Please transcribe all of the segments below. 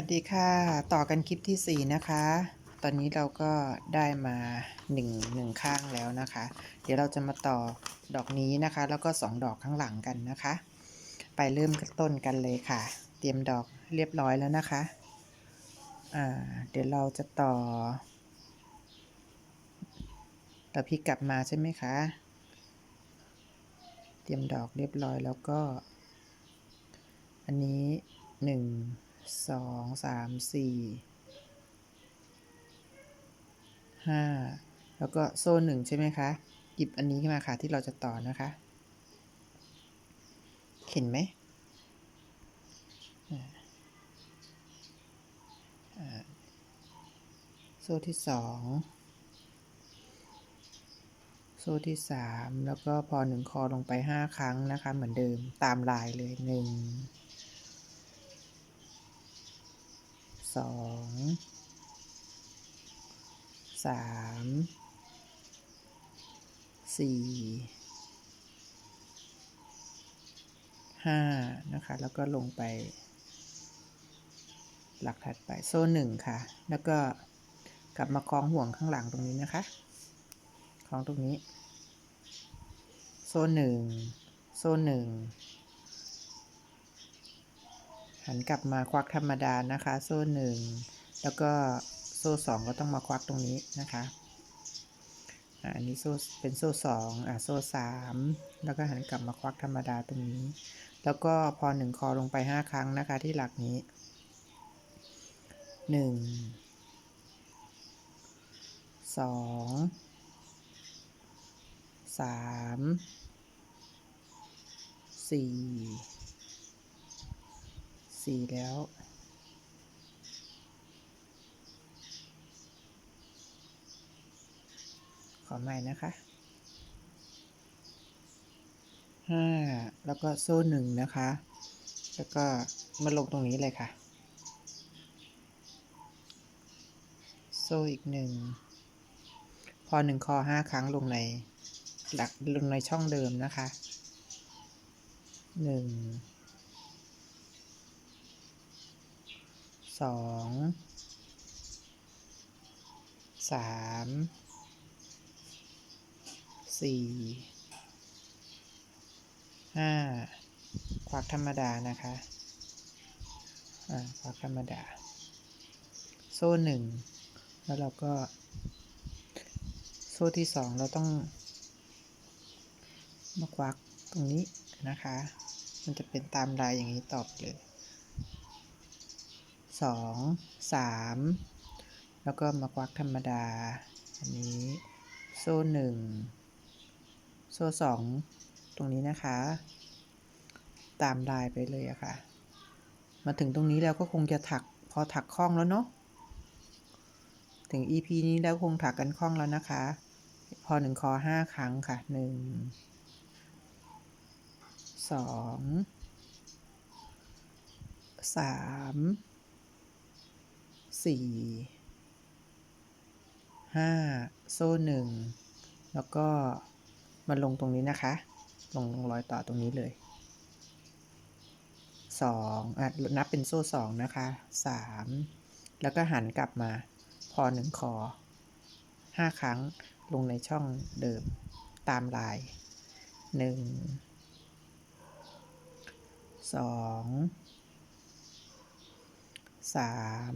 วัสดีค่ะ ต่อกันคลิปที่ 4 นะคะ ตอนนี้เราก็ได้มา1 1ข้างแล้วนะคะ เดี๋ยวเราจะมาต่อดอกนี้นะคะ แล้วก็ 2 ดอกข้างหลังกันนะคะ ไปเริ่มต้นกันเลยค่ะ เตรียมดอกเรียบร้อยแล้วนะคะอ่าเดี๋ยวเราจะต่อต่อพี่กลับมาใช่ไหมคะ เตรียมดอกเรียบร้อยแล้วก็ อันนี้หนึ่ง สองสามสี่ห้าแล้วก็โซ่หนึ่งใช่ไหมคะ หยิบอันนี้ขึ้นมาค่ะที่เราจะต่อนะคะ เห็นไหมโซ่ที่สองโซ่ที่สามแล้วก็พอหนึ่งคอลงไปห้าครั้งนะคะ เหมือนเดิมตามลายเลยหนึ่ง สองสามสี่ห้านะคะ แล้วก็ลงไป หลักถัดไปโซ่หนึ่งค่ะ แล้วก็กลับมาคล้องห่วงข้างหลังตรงนี้นะคะคล้องตรงนี้ โซ่หนึ่งโซ่หนึ่ง หันกลับมาควักธรรมดานะคะ โซ่หนึ่งแล้วก็โซ่สองก็ต้องมาควักตรงนี้นะคะอันนี้โซ่เป็นโซ่สองอ่าโซ่สามแล้วก็หันกลับมาควักธรรมดาตรงนี้ แล้วก็พอหนึ่งคอลงไปห้าครั้งนะคะ ที่หลักนี้หนึ่งสองสามสี่ สี่แล้ว ขอใหม่นะคะห้าแล้วก็โซ่หนึ่งนะคะ แล้วก็มาลงตรงนี้เลยค่ะ โซ่อีกหนึ่งพอหนึ่งคอห้าครั้งลงในหลักลงในช่องเดิมนะคะหนึ่ง สองสามสี่ห้าควักธรรมดานะคะอ่าควักธรรมดา โซ่หนึ่งแล้วเราก็โซ่ที่สองเราต้องมาควักตรงนี้นะคะ มันจะเป็นตามลายอย่างนี้ตอไปเลย สองสามแล้วก็มาควักธรรมดา อันนี้โซ่หนึ่งโซ่สองตรงนี้นะคะ ตามลายไปเลยอะค่ะ มาถึงตรงนี้แล้วก็คงจะถักพอถักคล่องแล้วเนาะถึง EP นี้แล้วคงถักกันคล่องแล้วนะคะ พอหนึ่งคอห้าครั้งค่ะหนึ่งสองสาม สี่ห้าโซ่หนึ่งแล้วก็มาลงตรงนี้นะคะ ลงลงรอยต่อตรงนี้เลยสองอะนับเป็นโซ่สองนะคะสามแล้วก็หันกลับมาพอหนึ่งคอห้าครั้งลงในช่องเดิมตามลายหนึ่งสองสาม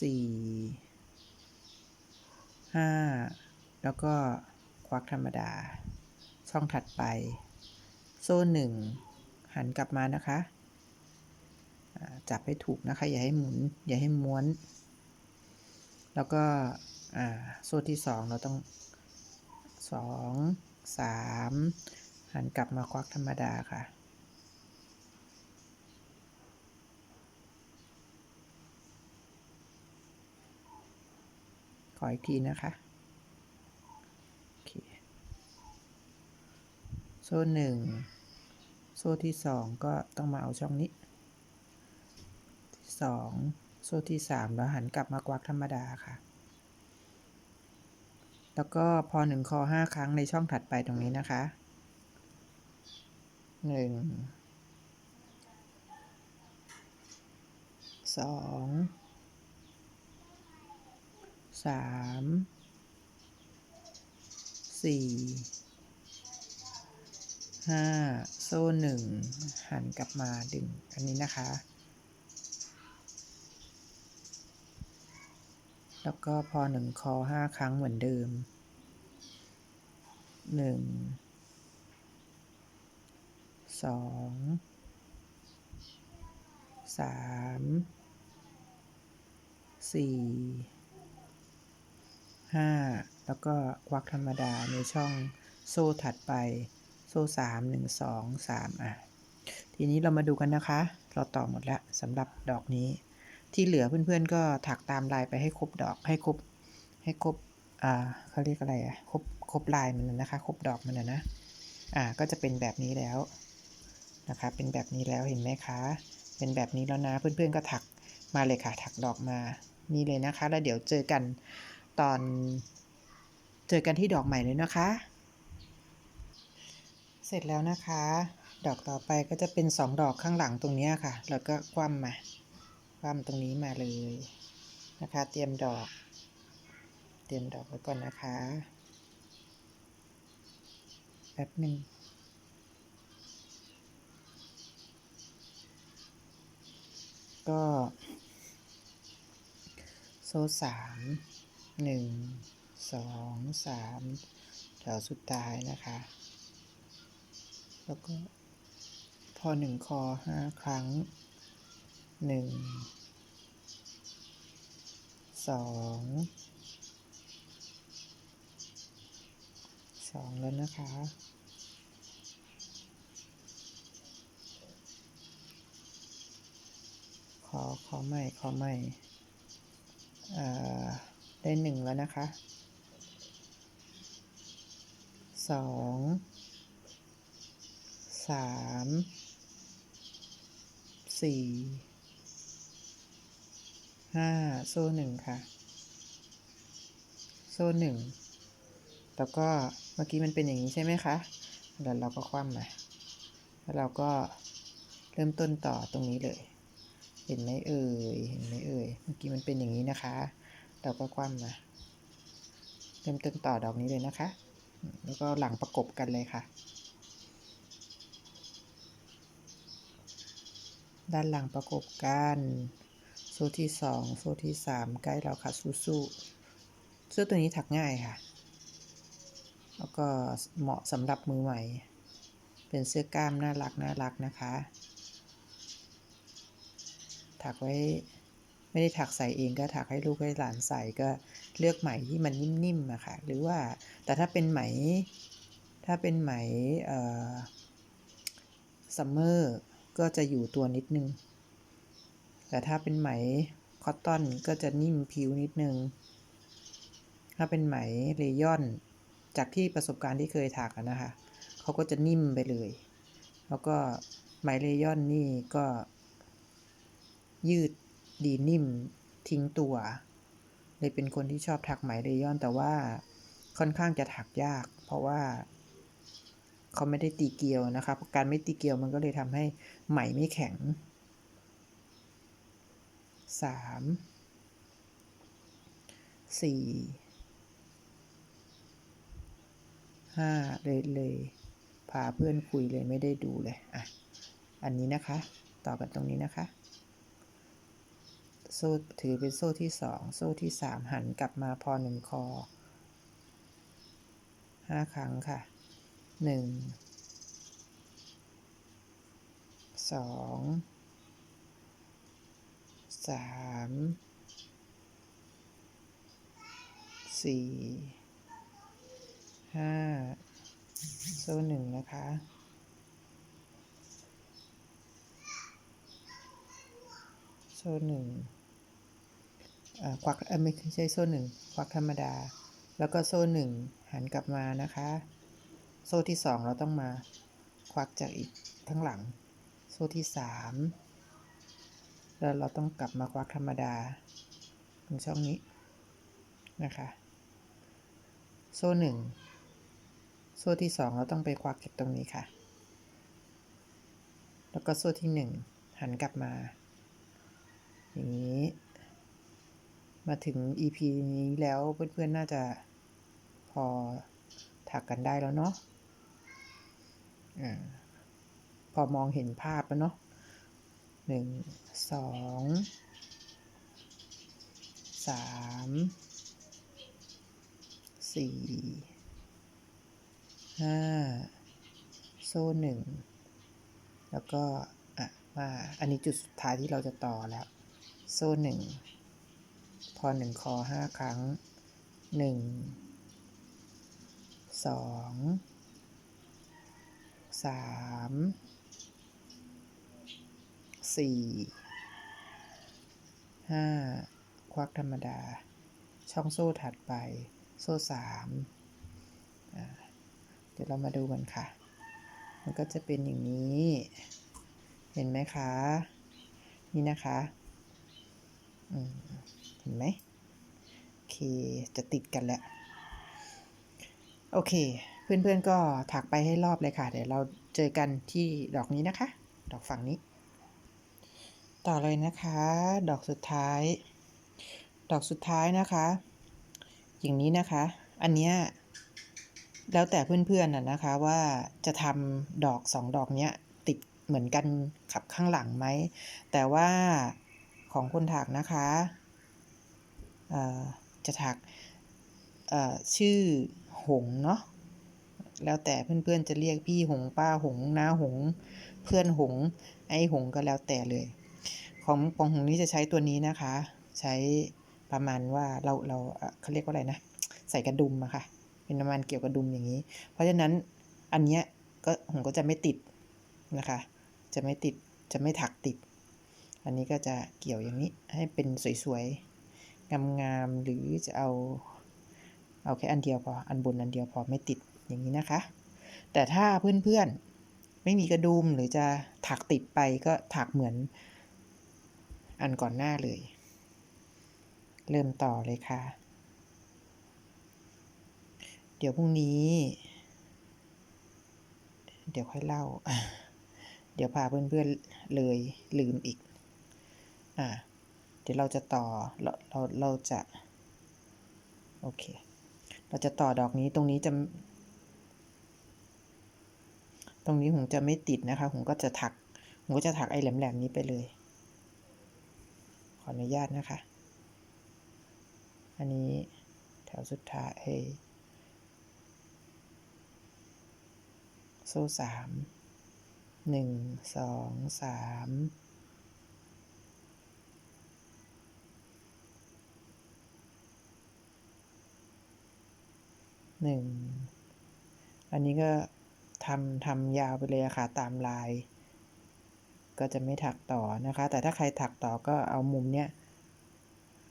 สี่ห้าแล้วก็ควักธรรมดา ช่องถัดไป โซ่หนึ่งหันกลับมานะคะจับให้ถูกนะคะ อย่าให้หมุน อย่าให้ม้วน แล้วก็โซ่ที่สองเราต้องสองสามหันกลับมาควักธรรมดาค่ะ ออีกทีนะคะโอเคโซ่หนึ่งโซ่ที่สองก็ต้องมาเอาช่องนี้ ที่สองโซ่ที่สามแล้วหันกลับมากวักธรรมดาค่ะ แล้วก็พอหนึ่งคอห้าครั้งในช่องถัดไปตรงนี้นะคะหนึ่งสอง สามสี่ห้าโซ่หนึ่งหันกลับมาดึงอันนี้นะคะ แล้วก็พอหนึ่งคอห้าครั้งเหมือนเดิมหนึ่งสองสามสี่ ห้าแล้วก็ควักธรรมดาในช่องโซ่ถัดไป โซ่สามหนึ่งสองสามอะ ทีนี้เรามาดูกันนะคะ เราต่อหมดแล้วสำหรับดอกนี้ ที่เหลือเพื่อนๆก็ถักตามลายไปให้ครบดอกให้ครบให้ครบอ่าเขาเรียกอะไรอะครบครบลายมันนะคะ ครบดอกมันนะนะอ่าก็จะเป็นแบบนี้แล้วนะคะ เป็นแบบนี้แล้วเห็นไหมคะ เป็นแบบนี้แล้วนะเพื่อนๆก็ถักมาเลยค่ะ ถักดอกมานี่เลยนะคะ แล้วเดี๋ยวเจอกัน ตอนเจอกันที่ดอกใหม่เลยนะคะ เสร็จแล้วนะคะ ดอกต่อไปก็จะเป็นสองดอกข้างหลังตรงนี้ค่ะ แล้วก็คว่ำมาคว่ำตรงนี้มาเลยนะคะ เตรียมดอก เตรียมดอกไว้ก่อนนะคะแป๊บหนึ่งก็โซ่สาม หนึ่งสองสามแถวสุดท้ายนะคะ แล้วก็พอหนึ่งคอห้าครั้งหนึ่งสองสองแล้วนะคะ ขอขอใหม่ขอใหม่อ่า ได้หนึ่งแล้วนะคะสองสามสี่ห้าโซ่หนึ่งค่ะ โซ่หนึ่งแล้วก็เมื่อกี้มันเป็นอย่างนี้ใช่ไหมคะแล้วเราก็คว่ำมาแล้วเราก็เริ่มต้นต่อตรงนี้เลย เห็นไหมเอ่ยเห็นไหมเอ่ยเมื่อกี้มันเป็นอย่างนี้นะคะ เราก็คว่ำมาเริ่มต้นต่อดอกนี้เลยนะคะ แล้วก็หลังประกบกันเลยค่ะ ด้านหลังประกบกันโซ่ที่สองโซ่ที่สามใกล้แล้วค่ะสู้ๆเสื้อตัวนี้ถักง่ายค่ะ แล้วก็เหมาะสำหรับมือใหม่ เป็นเสื้อกล้ามน่ารักน่ารักนะคะ ถักไว้ ไม่ได้ถักใส่เองก็ถักให้ลูกให้หลานใส่ก็เลือกไหมที่มันนิ่มๆอะค่ะ หรือว่าแต่ถ้าเป็นไหม ถ้าเป็นไหมเอ่อซัมเมอร์ก็จะอยู่ตัวนิดนึง แต่ถ้าเป็นไหมคอตตอนก็จะนิ่มผิวนิดนึง ถ้าเป็นไหมเลยอน จากที่ประสบการณ์ที่เคยถักอะนะคะ เขาก็จะนิ่มไปเลย แล้วก็ไหมเลยอนนี่ก็ยืด ดีนิ่มทิ้งตัว เลยเป็นคนที่ชอบถักไหมเลยอน แต่ว่าค่อนข้างจะถักยาก เพราะว่า เขาไม่ได้ตีเกลียวนะคะการไม่ตีเกลียวมันก็เลยทำให้ไหมไม่แข็งสามสี่ห้าเลยเลยพาเพื่อนคุยเลยไม่ได้ดูเลย อะ อันนี้นะคะ ต่อกันตรงนี้นะคะ โซ่ถือเป็นโซ่ที่สองโซ่ที่สามหันกลับมาพอหนึ่งคอห้าครั้งค่ะหนึ่งสองสามสี่ห้าโซ่หนึ่งนะคะโซ่หนึ่ง ควักไม่ใช่โซ่หนึ่งควักธรรมดา แล้วก็โซ่หนึ่งหันกลับมานะคะ โซ่ที่สองเราต้องมาควักจากอีกข้งหลัง โซ่ที่สามแล้วเราต้องกลับมาควักธรรมดาตรงช่องนี้นะคะ โซ่หนึ่งโซ่ที่สองเราต้องไปควักจากตรงนี้ค่ะ แล้วก็โซ่ที่หนึ่งหันกลับมาอย่างนี้ มาถึง EP นี้แล้วเพื่อนๆ น่าจะพอถักกันได้แล้วเนาะอาพอมองเห็นภาพแล้วเนาะหนึ่งสองสามสี่ห้าโซ่หนึ่งแล้วก็อะมาอันนี้จุดสุดท้ายที่เราจะต่อแล้ว โซ่หนึ่ง อหนึ่งคอห้าครั้งหนึ่งสองสามสี่ห้าควักธรรมดา ช่องโซ่ถัดไป โซ่สามเดี๋ยวเรามาดูกันค่ะ มันก็จะเป็นอย่างนี้ เห็นไหมคะ นี่นะคะ อืม เห็นไหมโอเค จะติดกันแล้ว โอเค เพื่อนๆก็ถักไปให้รอบเลยค่ะ เดี๋ยวเราเจอกันที่ดอกนี้นะคะ ดอกฝั่งนี้ ต่อเลยนะคะ ดอกสุดท้าย ดอกสุดท้ายนะคะ อย่างนี้นะคะ อันเนี้ยแล้วแต่เพื่อนๆน่ะนะคะว่าจะทำดอกสองดอกเนี้ยติดเหมือนกันขับข้างหลังไหม แต่ว่าของคนถักนะคะ จะถักชื่อหงเนาะแล้วแต่เพื่อนๆจะเรียกพี่หงป้าหงน้าหง เพื่อนหง ไอหงก็แล้วแต่เลย ของปองหงนี้จะใช้ตัวนี้นะคะ ใช้ประมาณว่าเราเราเขาเรียกว่าอะไรนะ ใส่กระดุมอะค่ะ เป็นประมาณเกี่ยวกระดุมอย่างนี้ เพราะฉะนั้นอันเนี้ยก็หงก็จะไม่ติดนะคะ จะไม่ติดจะไม่ถักติด อันนี้ก็จะเกี่ยวอย่างนี้ให้เป็นสวยๆ งามๆหรือจะเอาเอาแค่อันเดียวพออันบนอันเดียวพอไม่ติดอย่างนี้นะคะ แต่ถ้าเพื่อนๆไม่มีกระดุมหรือจะถักติดไปก็ถักเหมือนอันก่อนหน้าเลย เริ่มต่อเลยค่ะ เดี๋ยวพรุ่งนี้ เดี๋ยวค่อยเล่า เดี๋ยวพาเพื่อนๆเลยลืมอีก อ่า เดี๋ยวเราจะต่อเราเราเราจะ โอเค เราจะต่อดอกนี้ตรงนี้จะ ตรงนี้ผมจะไม่ติดนะคะ ผมก็จะถัก ผมก็จะถักไอ้แหลมๆนี้ไปเลย ขออนุญาตนะคะ อันนี้แถวสุดท้ายโซ่สามหนึ่งสองสาม หนึ่งอันนี้ก็ทำทำยาวไปเลยค่ะตามลาย ก็จะไม่ถักต่อนะคะ แต่ถ้าใครถักต่อก็เอามุมเนี้ย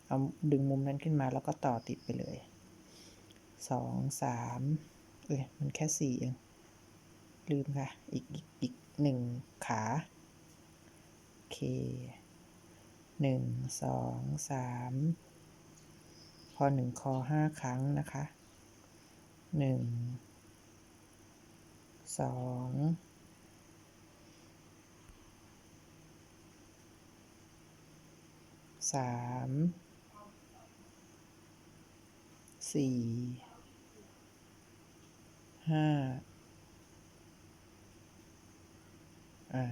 เอาดึงมุมนั้นขึ้นมาแล้วก็ต่อติดไปเลยสองสามเอ้ยมันแค่สี่เองลืมค่ะ อีกอีกอีกหนึ่งขาโอเคหนึ่งสองสามพอหนึ่งคอห้าครั้งนะคะ หนึ่งสองสามสี่ห้าอ่า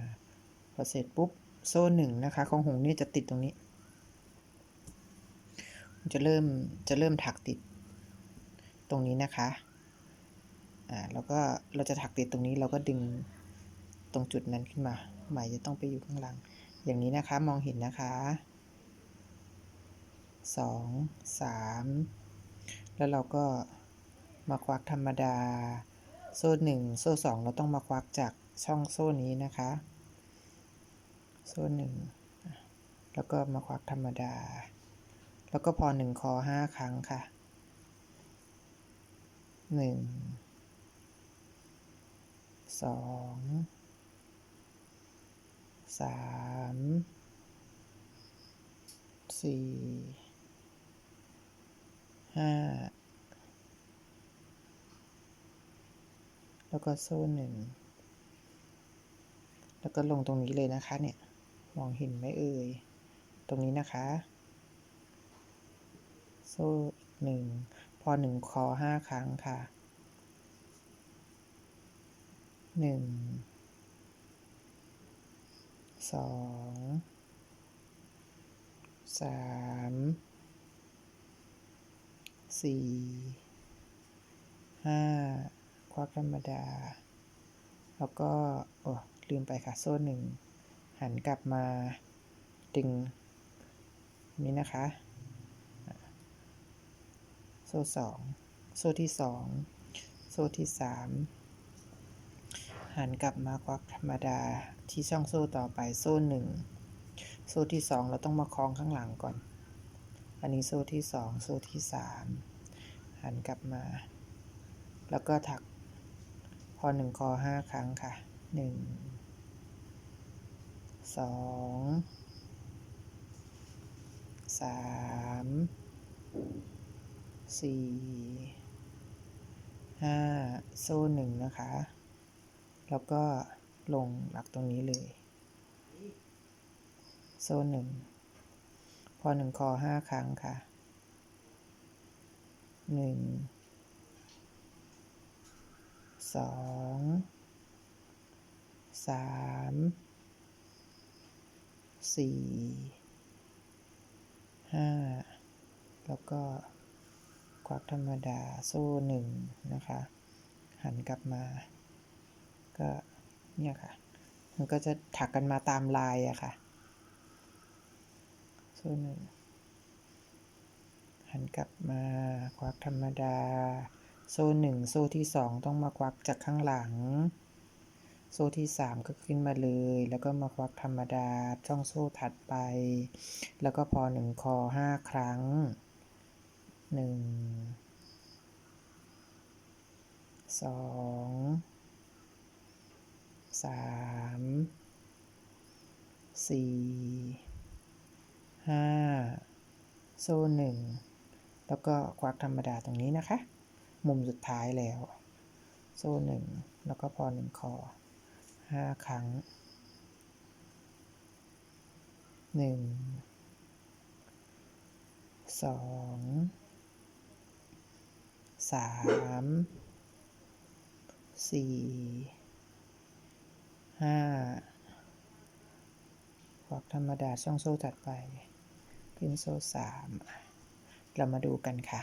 พอเสร็จปุ๊บ โซ่หนึ่งนะคะ ของหงนี่จะติดตรงนี้ จะเริ่มจะเริ่มถักติดตรงนี้นะคะ อ่าแล้วก็เราจะถักติดตรงนี้เราก็ดึงตรงจุดนั้นขึ้นมาหมจะต้องไปอยู่ข้างหลัง อย่างนี้นะคะมองเห็นนะคะสองสามแล้วเราก็มาควักธรรมดา โซ่หนึ่งโซ่สองเราต้องมาควักจากช่องโซ่นี้นะคะ โซ่หนึ่งแล้วก็มาควักธรรมดา แล้วก็พอหนึ่งคอห้าครั้งค่ะหนึ่ง สองสามสี่ห้าแล้วก็โซ่หนึ่งแล้วก็ลงตรงนี้เลยนะคะเนี่ย มองเห็นไหมเอ่ย ตรงนี้นะคะ โซ่หนึ่ง พอหนึ่งคอห้าครั้งค่ะ หนึ่งสองสามสี่ห้าควักธรรมดา แล้วก็ โอ้ลืมไปค่ะ โซ่หนึ่ง หันกลับมาดึง นี้นะคะ โซ่สอง โซ่ที่สอง โซ่ที่สาม หันกลับมาควักธรรมดาที่ช่องโซ่ต่อไปโซ่หนึ่งโซ่ที่สองเราต้องมาคล้องข้างหลังก่อน อันนี้โซ่ที่สองโซ่ที่สามหันกลับมา แล้วก็ถักพอหนึ่งคอห้าครั้งค่ะหนึ่งสองสามสี่ห้าโซ่หนึ่งนะคะ แล้วก็ลงหลักตรงนี้เลย โซ่หนึ่ง พอหนึ่งคอห้าครั้งค่ะ หนึ่ง สอง สาม สี่ ห้า แล้วก็ควักธรรมดาโซ่หนึ่งนะคะ หันกลับมา เนี่ยค่ะ มันก็จะถักกันมาตามลายอะค่ะโซ่หนึ่งหันกลับมาควักธรรมดา โซ่หนึ่งโซ่ที่สองต้องมาควักจากข้างหลัง โซ่ที่สามก็ขึ้นมาเลย แล้วก็มาควักธรรมดาช่องโซ่ถัดไป แล้วก็พอหนึ่งคอห้าครั้งหนึ่งสอง สามสี่ห้าโซ่หนึ่งแล้วก็ควักธรรมดาตรงนี้นะคะ มุมสุดท้ายแล้ว โซ่หนึ่งแล้วก็พอหนึ่งคอห้าครั้งหนึ่งสองสามสี่ ห้าควักธรรมดาช่องโซ่ถัดไป ขึ้นโซ่สามเรามาดูกันค่ะ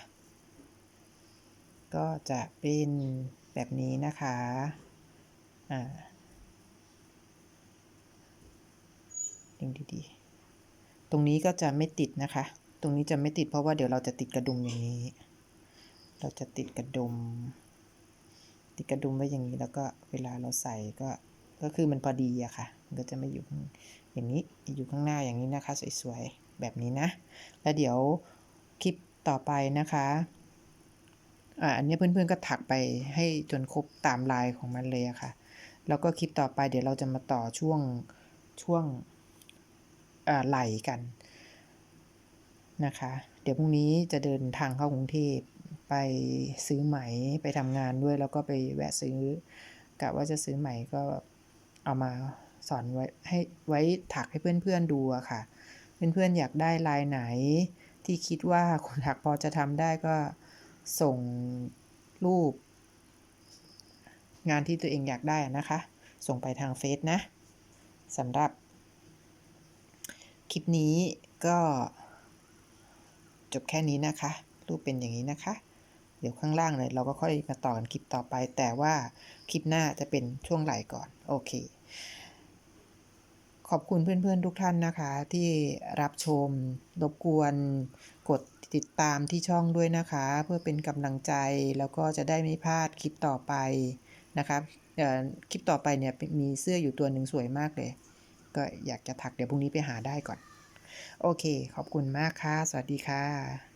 ก็จะเป็นแบบนี้นะคะอ่าดึงดีๆ ตรงนี้ก็จะไม่ติดนะคะ ตรงนี้จะไม่ติดเพราะว่าเดี๋ยวเราจะติดกระดุมอย่างนี้ เราจะติดกระดุม ติดกระดุมไว้อย่างนี้แล้วก็เวลาเราใส่ก็ ก็คือมันพอดีอะค่ะ มันก็จะม่อยู่อย่างนี้อยู่ข้างหน้าอย่างนี้นะคะ สวยๆ แบบนี้นะ แล้วเดี๋ยวคลิปต่อไปนะคะอ่าอันนี้เพื่อนๆก็ถักไปให้จนครบตามลายของมันเลยอะค่ะ แล้วก็คลิปต่อไปเดี๋ยวเราจะมาต่อช่วงช่วงอ่าไหลกันนะคะ เดี๋ยวพรุ่งนี้จะเดินทางเข้ากรุงเทพไปซื้อไหมไปทำงานด้วยแล้วก็ไปแวะซื้อกะว่าจะซื้อไหมก็ เอามาสอนไว้ให้ไว้ถักให้เพื่อนๆดูอะค่ะ เพื่อนๆอยากได้ลายไหน ที่คิดว่าคนถักพอจะทำได้ก็ส่งรูป งานที่ตัวเองอยากได้นะคะ ส่งไปทางเฟซนะสำหรับ คลิปนี้ก็จบแค่นี้นะคะ รูปเป็นอย่างนี้นะคะ เดี๋ยวข้างล่างเลยเราก็ค่อยมาต่อกันคลิปต่อไป แต่ว่าคลิปหน้าจะเป็นช่วงไหลก่อน โอเค ขอบคุณเพื่อนๆทุกท่านนะคะ ที่รับชม รบกวนกดติดตามที่ช่องด้วยนะคะ เพื่อเป็นกำลังใจแล้วก็จะได้ไม่พลาดคลิปต่อไปนะคะคลิปต่อไปเนี่ยมีเสื้ออยู่ตัวหนึ่งสวยมากเลย ก็อยากจะถักเดี๋ยวพรุ่งนี้ไปหาได้ก่อน โอเค ขอบคุณมากค่ะ สวัสดีค่ะ